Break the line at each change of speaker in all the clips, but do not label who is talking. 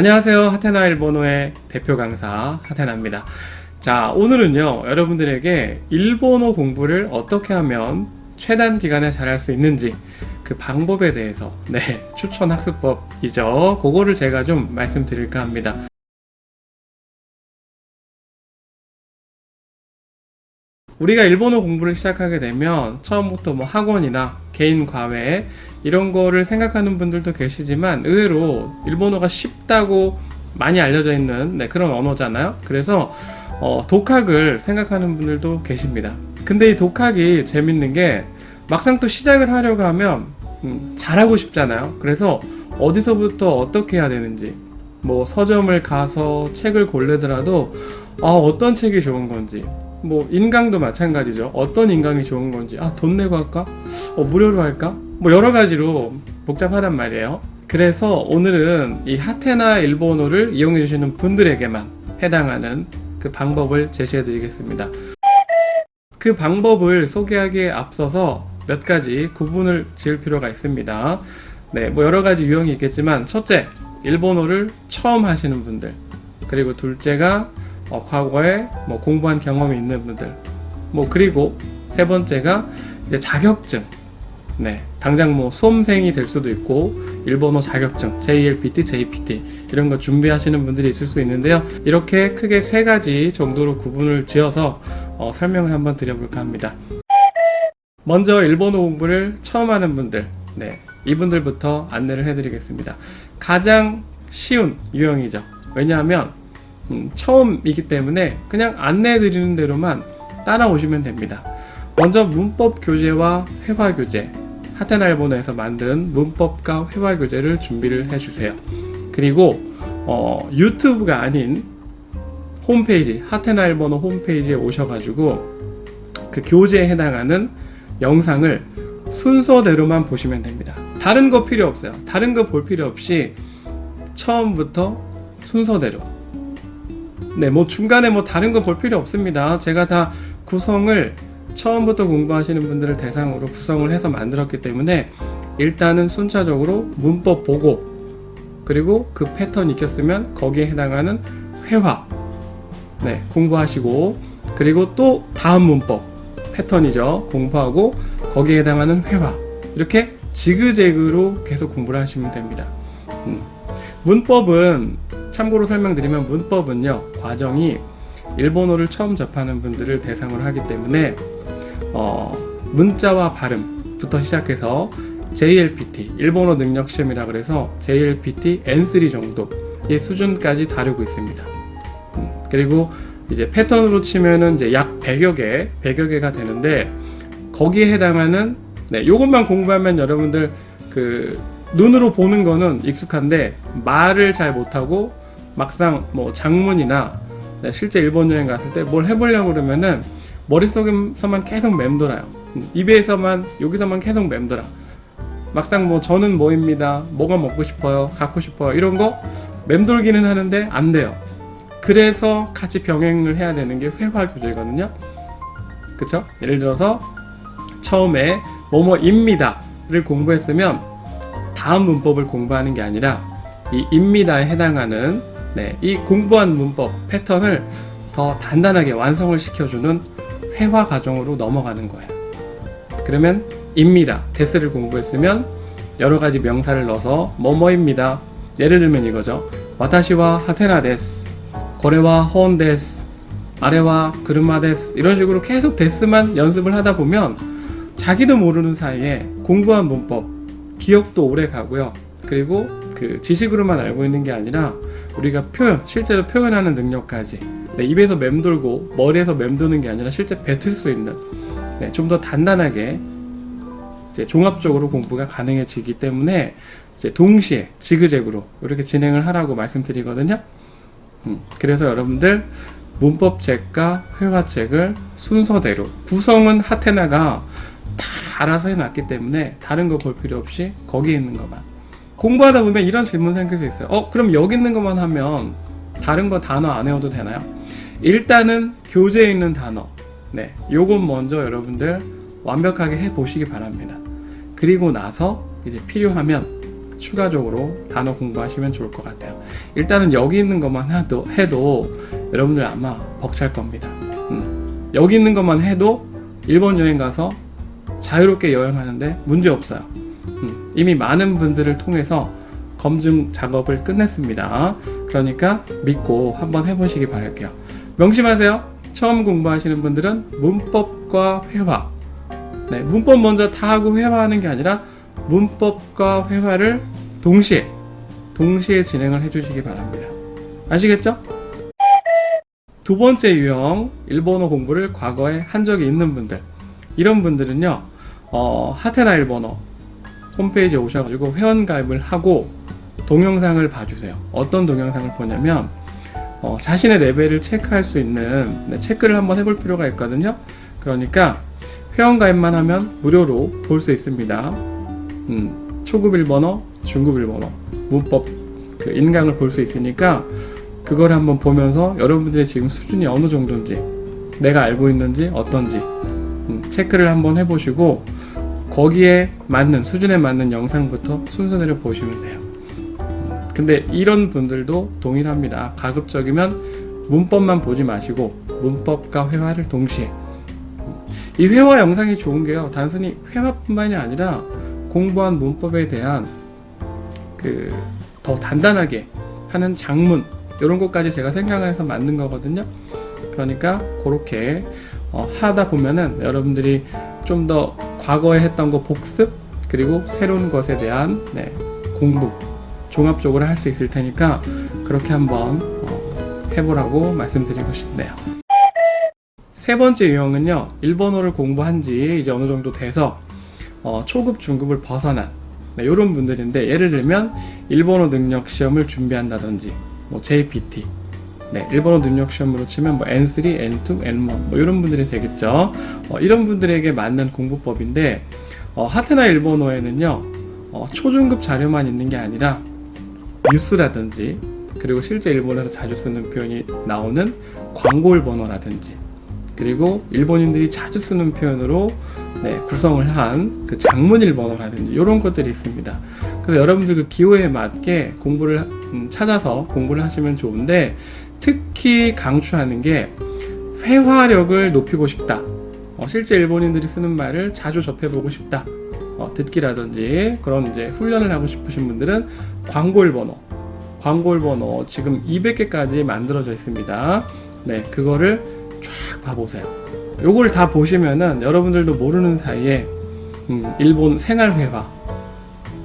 안녕하세요. 하테나 일본어의 대표 강사 하테나입니다. 자, 오늘은요, 여러분들에게 일본어 공부를 어떻게 하면 최단 기간에 잘할 수 있는지 그 방법에 대해서, 네, 추천 학습법이죠. 그거를 제가 좀 말씀드릴까 합니다. 우리가 일본어 공부를 시작하게 되면 처음부터 뭐 학원이나 개인 과외 이런 거를 생각하는 분들도 계시지만 의외로 일본어가 쉽다고 많이 알려져 있는 네, 그런 언어잖아요. 그래서 어, 독학을 생각하는 분들도 계십니다. 근데 이 독학이 재밌는 게 막상 또 시작을 하려고 하면 음, 잘하고 싶잖아요. 그래서 어디서부터 어떻게 해야 되는지 뭐 서점을 가서 책을 고르더라도 아, 어떤 책이 좋은 건지 뭐 인강도 마찬가지죠. 어떤 인강이 좋은 건지 아 돈 내고 할까? 어, 무료로 할까? 뭐 여러 가지로 복잡하단 말이에요. 그래서 오늘은 이 하테나 일본어를 이용해 주시는 분들에게만 해당하는 그 방법을 제시해 드리겠습니다. 그 방법을 소개하기에 앞서서 몇 가지 구분을 지을 필요가 있습니다. 네, 뭐 여러 가지 유형이 있겠지만 첫째, 일본어를 처음 하시는 분들. 그리고 둘째가 어, 과거에 뭐 공부한 경험이 있는 분들. 뭐 그리고 세 번째가 이제 자격증. 네, 당장 뭐 수험생이 될 수도 있고 일본어 자격증, JLPT, JPT 이런 거 준비하시는 분들이 있을 수 있는데요. 이렇게 크게 세 가지 정도로 구분을 지어서 어, 설명을 한번 드려볼까 합니다. 먼저 일본어 공부를 처음 하는 분들, 네, 이분들부터 안내를 해드리겠습니다. 가장 쉬운 유형이죠. 왜냐하면 음, 처음이기 때문에 그냥 안내해드리는 대로만 따라오시면 됩니다. 먼저 문법 교재와 회화 교재, 하테나 일본어에서 만든 문법과 회화 교재를 준비를 해주세요. 그리고 어, 유튜브가 아닌 홈페이지, 하테나 일본어 홈페이지에 오셔가지고 그 교재에 해당하는 영상을 순서대로만 보시면 됩니다. 다른 거 필요 없어요. 다른 거 볼 필요 없이 처음부터 순서대로 네, 뭐 중간에 뭐 다른 거 볼 필요 없습니다. 제가 다 구성을 처음부터 공부하시는 분들을 대상으로 구성을 해서 만들었기 때문에 일단은 순차적으로 문법 보고 그리고 그 패턴 익혔으면 거기에 해당하는 회화 네, 공부하시고 그리고 또 다음 문법 패턴이죠. 공부하고 거기에 해당하는 회화 이렇게 지그재그로 계속 공부를 하시면 됩니다. 음. 문법은 참고로 설명드리면 문법은요 과정이 일본어를 처음 접하는 분들을 대상으로 하기 때문에 어, 문자와 발음부터 시작해서 JLPT 일본어 능력 시험이라 그래서 JLPT N3 정도의 수준까지 다루고 있습니다. 음, 그리고 이제 패턴으로 치면은 이제 약 100여 개, 100여 개가 되는데 거기에 해당하는 네, 요것만 공부하면 여러분들 그 눈으로 보는 거는 익숙한데 말을 잘 못하고 막상 뭐 장문이나 네, 실제 일본 여행 갔을 때 뭘 해보려고 그러면은 머릿속에서만 계속 맴돌아요. 음, 입에서만 여기서만 계속 맴돌아. 막상 뭐 저는 뭐입니다. 뭐가 먹고 싶어요. 갖고 싶어요. 이런 거 맴돌기는 하는데 안 돼요. 그래서 같이 병행을 해야 되는 게 회화 교재거든요. 그쵸? 예를 들어서 처음에 뭐뭐입니다를 공부했으면 다음 문법을 공부하는 게 아니라 이 입니다에 해당하는 네, 이 공부한 문법 패턴을 더 단단하게 완성을 시켜주는 회화 과정으로 넘어가는 거예요. 그러면 입니다. 데스를 공부했으면 여러 가지 명사를 넣어서 뭐뭐입니다. 예를 들면 이거죠. 와타시와 하테나 데스, 고래와 호온 데스, 아래와 그르마 데스 이런 식으로 계속 데스만 연습을 하다 보면 자기도 모르는 사이에 공부한 문법 기억도 오래 가고요. 그리고 그 지식으로만 알고 있는 게 아니라 우리가 표현, 실제로 표현하는 능력까지 네, 입에서 맴돌고 머리에서 맴도는 게 아니라 실제 뱉을 수 있는 네, 좀 더 단단하게 종합적으로 공부가 가능해지기 때문에 동시에 지그재그로 이렇게 진행을 하라고 말씀드리거든요. 음, 그래서 여러분들 문법책과 회화책을 순서대로 구성은 하테나가 다 알아서 해놨기 때문에 다른 거 볼 필요 없이 거기에 있는 것만 공부하다 보면 이런 질문 생길 수 있어요. 어, 그럼 여기 있는 것만 하면 다른 거 단어 안 외워도 되나요? 일단은 교재에 있는 단어. 네. 요건 먼저 여러분들 완벽하게 해 보시기 바랍니다. 그리고 나서 이제 필요하면 추가적으로 단어 공부하시면 좋을 것 같아요. 일단은 여기 있는 것만 해도, 해도 여러분들 아마 벅찰 겁니다. 음, 여기 있는 것만 해도 일본 여행 가서 자유롭게 여행하는데 문제 없어요. 음, 이미 많은 분들을 통해서 검증 작업을 끝냈습니다. 그러니까 믿고 한번 해보시기 바랄게요. 명심하세요. 처음 공부하시는 분들은 문법과 회화. 네, 문법 먼저 다 하고 회화하는 게 아니라 문법과 회화를 동시에 동시에 진행을 해주시기 바랍니다. 아시겠죠? 두 번째 유형 일본어 공부를 과거에 한 적이 있는 분들 이런 분들은요 어, 하테나 일본어 홈페이지에 오셔가지고 회원 가입을 하고 동영상을 봐주세요. 어떤 동영상을 보냐면 어, 자신의 레벨을 체크할 수 있는 네, 체크를 한번 해볼 필요가 있거든요. 그러니까 회원 가입만 하면 무료로 볼 수 있습니다. 음, 초급 일본어, 중급 일본어, 문법 그 인강을 볼 수 있으니까 그걸 한번 보면서 여러분들의 지금 수준이 어느 정도인지 내가 알고 있는지 어떤지 음, 체크를 한번 해보시고 거기에 맞는 수준에 맞는 영상부터 순서대로 보시면 돼요. 음, 근데 이런 분들도 동일합니다. 가급적이면 문법만 보지 마시고 문법과 회화를 동시에 이 회화 영상이 좋은 게요. 단순히 회화뿐만이 아니라 공부한 문법에 대한 그 더 단단하게 하는 장문 이런 것까지 제가 생각을 해서 만든 거거든요. 그러니까 그렇게 어, 하다 보면은 여러분들이 좀 더 과거에 했던 거 복습 그리고 새로운 것에 대한 네, 공부 종합적으로 할 수 있을 테니까 그렇게 한번 어, 해보라고 말씀드리고 싶네요. 세 번째 유형은요, 일본어를 공부한 지 이제 어느 정도 돼서 어, 초급, 중급을 벗어난 네, 이런 분들인데 예를 들면 일본어 능력 시험을 준비한다든지 뭐 JPT 네, 일본어 능력 시험으로 치면 뭐 N3, N2, N1 뭐 이런 분들이 되겠죠. 어, 이런 분들에게 맞는 공부법인데 어, 하테나 일본어에는요 어, 초중급 자료만 있는 게 아니라 뉴스라든지 그리고 실제 일본에서 자주 쓰는 표현이 나오는 광고 일본어라든지 그리고 일본인들이 자주 쓰는 표현으로 네, 구성을 한 그 장문 일본어라든지 이런 것들이 있습니다. 그래서 여러분들 그 기호에 맞게 공부를 음, 찾아서 공부를 하시면 좋은데 특히 강추하는 게 회화력을 높이고 싶다. 어, 실제 일본인들이 쓰는 말을 자주 접해보고 싶다. 어, 듣기라든지 그런 이제 훈련을 하고 싶으신 분들은 광고 일본어, 광고 일본어 지금 200개까지 만들어져 있습니다. 네, 그거를 쫙 봐보세요. 요거를 다 보시면은 여러분들도 모르는 사이에 음, 일본 생활회화,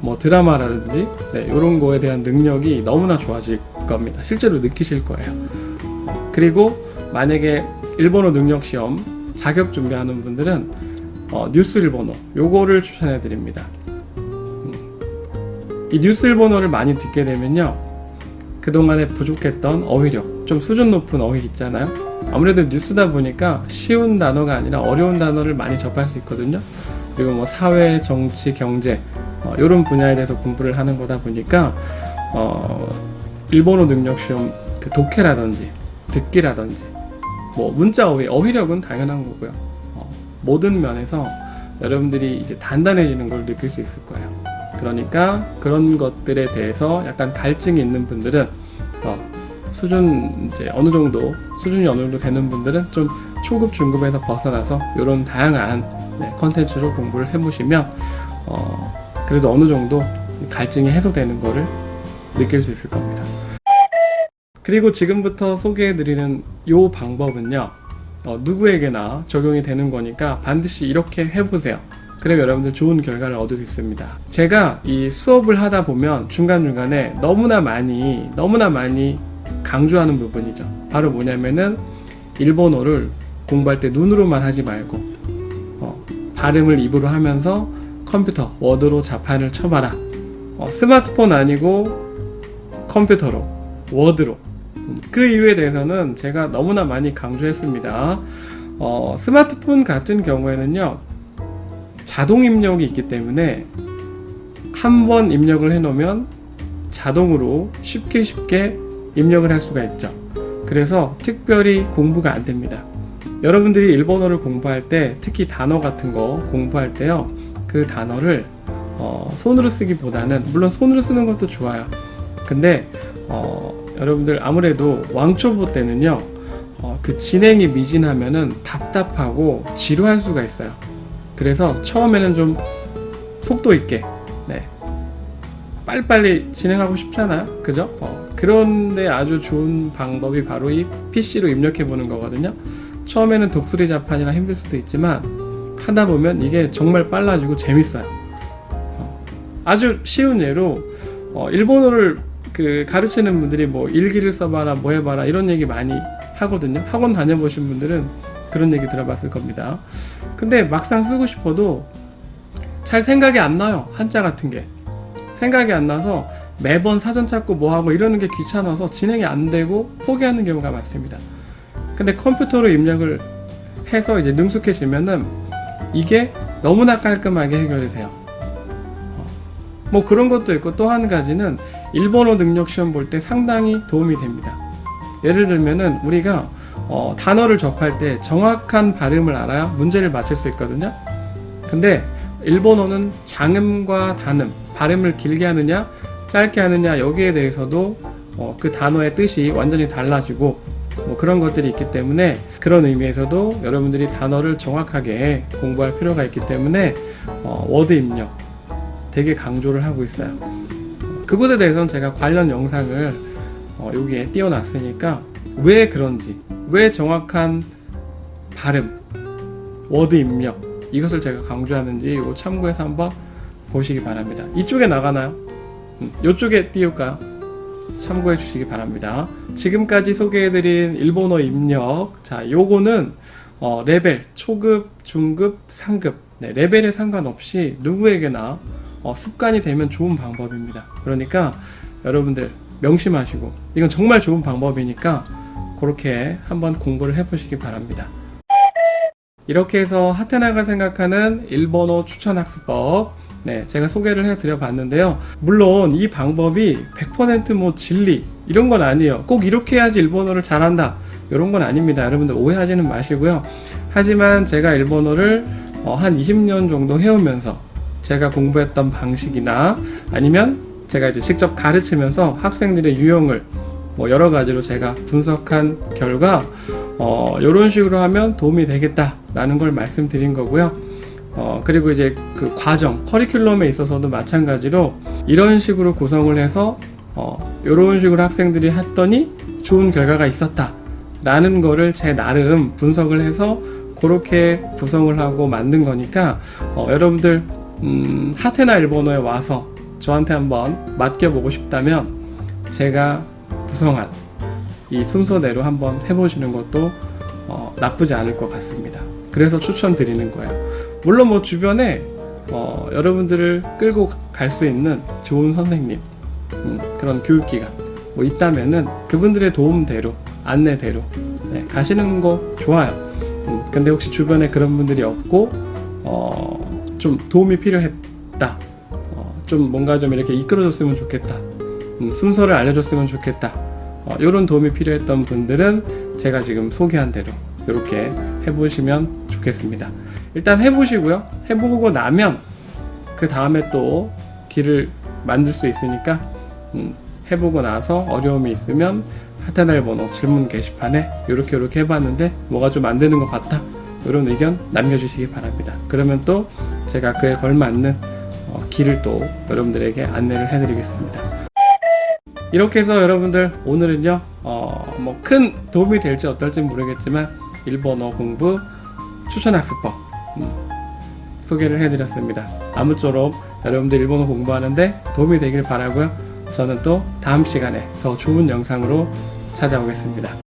뭐 드라마라든지 네, 이런 거에 대한 능력이 너무나 좋아질 겁니다. 실제로 느끼실 거예요. 그리고 만약에 일본어 능력 시험 자격 준비하는 분들은 어, 뉴스 일본어 요거를 추천해 드립니다. 음. 이 뉴스 일본어를 많이 듣게 되면요. 그동안에 부족했던 어휘력, 좀 수준 높은 어휘 있잖아요. 아무래도 뉴스다 보니까 쉬운 단어가 아니라 어려운 단어를 많이 접할 수 있거든요. 그리고 뭐 사회, 정치, 경제 어, 이런 분야에 대해서 공부를 하는 거다 보니까 어, 일본어 능력 시험 그 독해라든지 듣기라든지 뭐 문자 어휘 어휘력은 당연한 거고요. 어, 모든 면에서 여러분들이 이제 단단해지는 걸 느낄 수 있을 거예요. 그러니까 그런 것들에 대해서 약간 갈증이 있는 분들은 어, 수준 이제 어느 정도 수준이 어느 정도 되는 분들은 좀 초급 중급에서 벗어나서 이런 다양한 네, 컨텐츠로 공부를 해보시면 어, 그래도 어느 정도 갈증이 해소되는 거를 느낄 수 있을 겁니다. 그리고 지금부터 소개해드리는 이 방법은요, 어, 누구에게나 적용이 되는 거니까 반드시 이렇게 해보세요. 그럼 여러분들 좋은 결과를 얻을 수 있습니다. 제가 이 수업을 하다 보면 중간중간에 너무나 많이, 너무나 많이 강조하는 부분이죠. 바로 뭐냐면은 일본어를 공부할 때 눈으로만 하지 말고, 어, 발음을 입으로 하면서 컴퓨터, 워드로 자판을 쳐봐라. 어, 스마트폰 아니고 컴퓨터로, 워드로. 음, 그 이유에 대해서는 제가 너무나 많이 강조했습니다. 어, 스마트폰 같은 경우에는요, 자동 입력이 있기 때문에 한 번 입력을 해놓으면 자동으로 쉽게 쉽게 입력을 할 수가 있죠. 그래서 특별히 공부가 안 됩니다. 여러분들이 일본어를 공부할 때 특히 단어 같은 거 공부할 때요, 그 단어를 어, 손으로 쓰기보다는 물론 손으로 쓰는 것도 좋아요. 근데 어, 여러분들 아무래도 왕초보 때는요 어, 그 진행이 미진하면은 답답하고 지루할 수가 있어요. 그래서 처음에는 좀 속도 있게 네. 빨리빨리 진행하고 싶잖아요. 그죠? 어, 그런데 아주 좋은 방법이 바로 이 PC로 입력해 보는 거거든요. 처음에는 독수리 자판이라 힘들 수도 있지만 하다 보면 이게 정말 빨라지고 재밌어요. 어, 아주 쉬운 예로 어, 일본어를 그 가르치는 분들이 뭐 일기를 써봐라 뭐 해봐라 이런 얘기 많이 하거든요. 학원 다녀보신 분들은 그런 얘기 들어봤을 겁니다. 근데 막상 쓰고 싶어도 잘 생각이 안 나요. 한자 같은 게. 생각이 안 나서 매번 사전 찾고 뭐 하고 이러는 게 귀찮아서 진행이 안 되고 포기하는 경우가 많습니다. 근데 컴퓨터로 입력을 해서 이제 능숙해지면은 이게 너무나 깔끔하게 해결이 돼요. 어, 뭐 그런 것도 있고 또 한 가지는 일본어 능력 시험 볼 때 상당히 도움이 됩니다. 예를 들면은 우리가 어, 단어를 접할 때 정확한 발음을 알아야 문제를 맞출 수 있거든요. 근데 일본어는 장음과 단음, 발음을 길게 하느냐, 짧게 하느냐 여기에 대해서도 어, 그 단어의 뜻이 완전히 달라지고 뭐 그런 것들이 있기 때문에 그런 의미에서도 여러분들이 단어를 정확하게 공부할 필요가 있기 때문에 어, 워드 입력 되게 강조를 하고 있어요. 그것에 대해서는 제가 관련 영상을 어, 여기에 띄워놨으니까 왜 그런지, 왜 정확한 발음, 워드 입력 이것을 제가 강조하는지 이거 참고해서 한번 보시기 바랍니다. 이쪽에 나가나요? 음, 이쪽에 띄울까요? 참고해 주시기 바랍니다. 지금까지 소개해드린 일본어 입력. 자, 요거는 어, 레벨, 초급, 중급, 상급. 네, 레벨에 상관없이 누구에게나 어, 습관이 되면 좋은 방법입니다. 그러니까 여러분들 명심하시고 이건 정말 좋은 방법이니까 그렇게 한번 공부를 해보시기 바랍니다. 이렇게 해서 하테나가 생각하는 일본어 추천 학습법 네, 제가 소개를 해드려 봤는데요. 물론 이 방법이 100%뭐 진리 이런 건 아니에요. 꼭 이렇게 해야지 일본어를 잘한다. 이런 건 아닙니다. 여러분들 오해하지는 마시고요. 하지만 제가 일본어를 어, 한 20년 정도 해오면서 제가 공부했던 방식이나 아니면 제가 이제 직접 가르치면서 학생들의 유형을 뭐 여러 가지로 제가 분석한 결과 어, 이런 식으로 하면 도움이 되겠다라는 걸 말씀드린 거고요. 어, 그리고 이제 그 과정, 커리큘럼에 있어서도 마찬가지로 이런 식으로 구성을 해서 어, 이런 식으로 학생들이 했더니 좋은 결과가 있었다. 라는 거를 제 나름 분석을 해서 그렇게 구성을 하고 만든 거니까 어, 여러분들 음, 하테나 일본어에 와서 저한테 한번 맡겨보고 싶다면 제가 구성한 이 순서대로 한번 해보시는 것도 어, 나쁘지 않을 것 같습니다. 그래서 추천드리는 거예요. 물론 뭐 주변에 어, 여러분들을 끌고 갈 수 있는 좋은 선생님 음, 그런 교육기관 뭐 있다면은 그분들의 도움대로 안내대로 네, 가시는 거 좋아요. 음, 근데 혹시 주변에 그런 분들이 없고 어, 좀 도움이 필요했다. 어, 좀 뭔가 좀 이렇게 이끌어줬으면 좋겠다. 음, 순서를 알려줬으면 좋겠다. 어, 이런 도움이 필요했던 분들은 제가 지금 소개한 대로 이렇게 해보시면 좋겠습니다. 일단 해보시고요. 해보고 나면 그 다음에 또 길을 만들 수 있으니까 음, 해보고 나서 어려움이 있으면 하테나일 번호 질문 게시판에 이렇게 이렇게 해봤는데 뭐가 좀 안 되는 것 같다 이런 의견 남겨주시기 바랍니다. 그러면 또 제가 그에 걸맞는 어, 길을 또 여러분들에게 안내를 해드리겠습니다. 이렇게 해서 여러분들 오늘은요 어, 뭐 큰 도움이 될지 어떨지 모르겠지만 일본어 공부 추천 학습법 음, 소개를 해드렸습니다. 아무쪼록 여러분들 일본어 공부하는데 도움이 되길 바라고요. 저는 또 다음 시간에 더 좋은 영상으로 찾아오겠습니다.